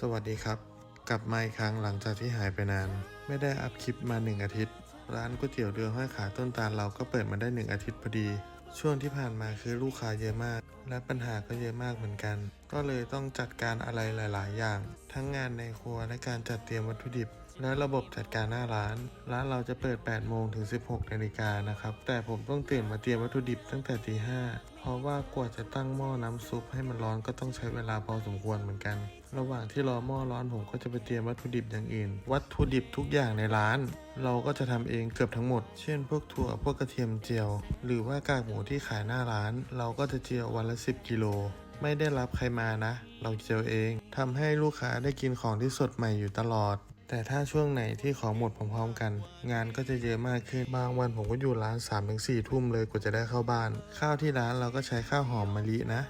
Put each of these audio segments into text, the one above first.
สวัสดีครับ กลับมาอีกครั้งหลังจากที่หายไปนาน ไม่ได้อัพคลิปมาหนึ่งอาทิตย์ ร้านก๋วยเตี๋ยวเรือห้อยขาต้นตาลเราก็เปิดมาได้หนึ่งอาทิตย์พอดี ช่วงที่ผ่านมาคือลูกค้าเยอะมาก และปัญหาก็เยอะมากเหมือนกัน ก็เลยต้องจัดการอะไรหลาย ๆ อย่าง ทั้งงานในครัวและการจัดเตรียมวัตถุดิบ และระบบจัดการหน้าร้าน ร้านเราจะเปิด 8 โมงถึง 16 นาฬิกานะครับ แต่ผมต้องตื่นมาเตรียมวัตถุดิบตั้งแต่ตีห้าเพราะว่ากว่าจะตั้งหม้อน้ำซุปให้มันร้อนก็ต้องใช้เวลาพอสมควรเหมือนกัน ระหว่างที่รอหม้อร้อนผมก็จะไปเตรียมวัตถุดิบอย่างอื่น วัตถุดิบทุกอย่างในร้าน เราก็จะทำเองเกือบทั้งหมด เช่น พวกถั่วพวกกระเทียมเจียว หรือว่ากากหมูที่ขายหน้าร้าน เราก็จะเจียววันละ 10 กิโล ไม่ได้รับใครมานะ เราเจียวเองทำให้ลูกค้าได้กินของที่สดใหม่อยู่ตลอด แต่ถ้าช่วงไหนที่ของหมดพร้อมๆกัน งานก็จะเยอะมากขึ้น บางวันผมก็อยู่ร้าน3ามถึงสทุ่มเลยกว่าจะได้เข้าบ้าน ข้าวที่ร้านเราก็ใช้ข้าวหอมมะลินะ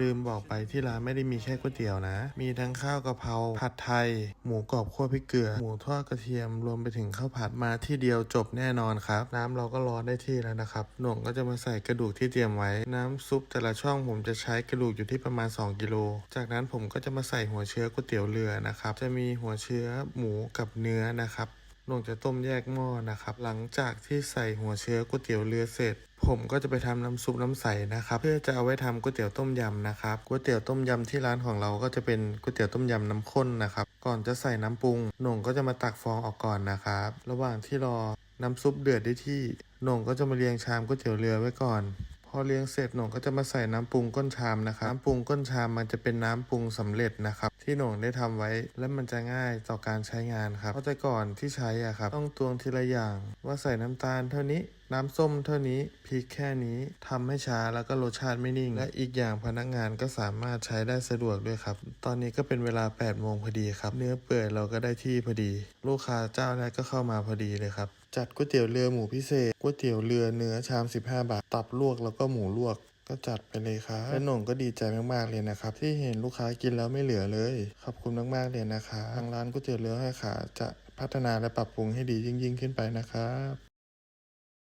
ลืมบอกไปที่ร้านไม่ได้มีแค่ก๋วยเตี๋ยวนะ มีทั้งข้าวกะเพราผัดไทย หมูกรอบคั่วพริกเกลือ หมูทอดกระเทียมรวมไปถึงข้าวผัดมาที่เดียวจบแน่นอนครับ น้ำเราก็ร้อนได้ที่แล้วนะครับหน่วงก็จะมาใส่กระดูกที่เตรียมไว้ น้ำซุปแต่ละช่องผมจะใช้กระดูกอยู่ที่ประมาณ 2 กิโล จากนั้นผมก็จะมาใส่หัวเชื้อก๋วยเตี๋ยวเรือนะครับจะมีหัวเชื้อหมูกับเนื้อนะครับ น่งจะต้มแยกหม้อนะครับ หลังจากที่ใส่หัวเชื้อก๋วยเตี๋ยวเรือเสร็จ ผมก็จะไปทำน้ำซุปน้ำใสนะครับ เพื่อจะเอาไว้ทำก๋วยเตี๋ยวต้มยำนะครับก๋วยเตี๋ยวต้มยำที่ร้านของเราก็จะเป็นก๋วยเตี๋ยวต้มยำน้ำข้นนะครับ ก่อนจะใส่น้ำปรุงหน่งก็จะมาตักฟองออกก่อนนะครับ ระหว่างที่รอน้ำซุปเดือดได้ที่หน่งก็จะมาเรียงชามก๋วยเตี๋ยวเรือไว้ก่อนพอเลี้ยงเสร็จหน่งก็จะมาใส่น้ำปรุงก้นชามนะครับน้ำปรุงก้นชามมันจะเป็นน้ำปรุงสำเร็จนะครับ ที่หน่งได้ทำไว้ และมันจะง่ายต่อการใช้งานครับเพราะแต่ก่อนที่ใช้อะครับ ต้องตวงทีละอย่าง ว่าใส่น้ำตาลเท่านี้น้ำส้มเท่านี้พริกแค่นี้ทำให้ช้าแล้วก็รสชาติไม่นิ่ง และอีกอย่างพนักงานก็สามารถใช้ได้สะดวกด้วยครับ ตอนนี้ก็เป็นเวลา8โมงพอดีครับ เนื้อเปื่อยเราก็ได้ที่พอดี ลูกค้าเจ้าแรกก็เข้ามาพอดีเลยครับ จัดก๋วยเตี๋ยวเรือหมูพิเศษก๋วยเตี๋ยวเรือเนื้อชาม 15 บาท ตับลวกแล้วก็หมูลวก ก็จัดไปเลยครับและหน่งก็ดีใจมากๆเลยนะครับ ที่เห็นลูกค้ากินแล้วไม่เหลือเลย ขอบคุณมากๆเลยนะคะทางร้านก๋วยเตี๋ยวเรือให้ขาจะพัฒนาและปรับปรุงให้ดียิ่งๆขึ้นไปนะครับ